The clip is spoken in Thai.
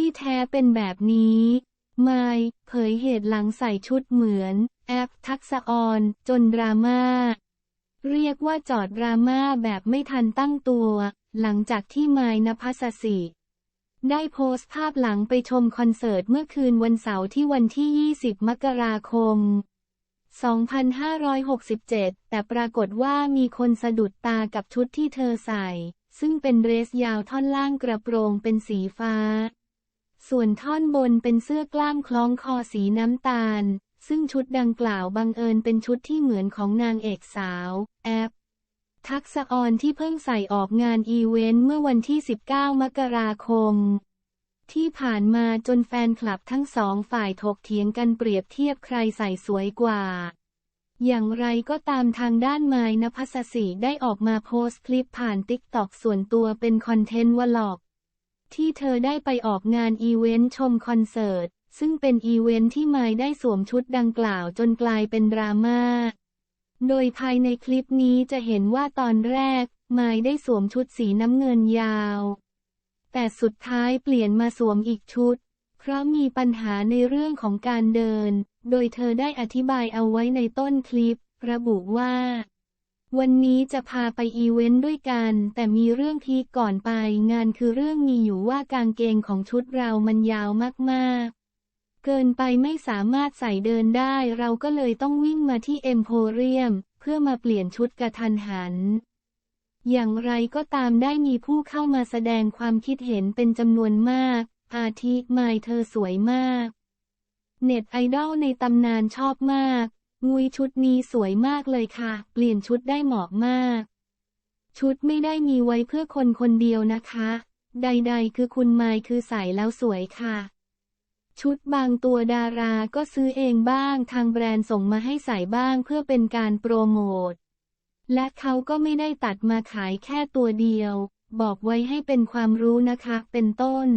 ที่แท้เป็นแบบนี้ไมายเผยเหตุหลังใส่ชุดเหมือน แอปทักษออนจนดราม่า เรียกว่าจอดดราม่าแบบไม่ทันตั้งตัว หลังจากที่ไมายนภัสสิได้โพสต์ภาพหลังไปชมคอนเสิร์ตเมื่อคืนวันเสาร์ที่วันที่ 20 มกราคม 2567 แต่ปรากฏว่ามีคนสะดุดตากับชุดที่เธอใส่ ซึ่งเป็นเดรสยาวท่อนล่างกระโปรงเป็นสีฟ้า ส่วนท่อนบนเป็นเสื้อกล้ามคล้องคอสีน้ำตาล ซึ่งชุดดังกล่าวบังเอิญเป็นชุดที่เหมือนของนางเอกสาว แอป ทักษะออนที่เพิ่งใส่ออกงานอีเวนต์เมื่อวันที่ 19 มกราคม ที่ผ่านมาจนแฟนคลับทั้งสองฝ่ายถกเถียงกันเปรียบเทียบใครใส่สวยกว่าอย่างไรก็ตามทางด้านไม้นภัสสีได้ออกมาโพสต์คลิปผ่านติ๊กตอกส่วนตัวเป็นคอนเทนต์วลอก ที่เธอได้ไปออกงานอีเวนต์ชมคอนเสิร์ต ซึ่งเป็นอีเวนต์ที่ไมได้สวมชุดดังกล่าวจนกลายเป็นดราม่า โดยภายในคลิปนี้จะเห็นว่าตอนแรก ไมได้สวมชุดสีน้ำเงินยาว แต่สุดท้ายเปลี่ยนมาสวมอีกชุด เพราะมีปัญหาในเรื่องของการเดิน โดยเธอได้อธิบายเอาไว้ในต้นคลิป ระบุว่า วันนี้จะพาไปอีเวนต์ด้วยกัน แต่มีเรื่องพีก่อนไปงานคือเรื่องมีอยู่ว่ากางเกงของชุดเรามันยาวมากๆ เกินไปไม่สามารถใส่เดินได้ เราก็เลยต้องวิ่งมาที่เอ็มโพเรียม เพื่อมาเปลี่ยนชุดกระทันหัน อย่างไรก็ตามได้มีผู้เข้ามาแสดงความคิดเห็นเป็นจำนวนมาก อาทิไมายเธอสวยมาก เน็ตไอดอลในตำนานชอบมาก งุยชุดนี้สวยมากเลยค่ะ เปลี่ยนชุดได้เหมาะมาก ชุดไม่ได้มีไว้เพื่อคนคนเดียวนะคะ ใดๆ คือคุณไมายคือใส่แล้วสวยค่ะ ชุดบางตัวดาราก็ซื้อเองบ้างทางแบรนด์ส่งมาให้ใส่บ้างเพื่อเป็นการโปรโมท และเขาก็ไม่ได้ตัดมาขายแค่ตัวเดียว บอกไว้ให้เป็นความรู้นะคะ เป็นต้น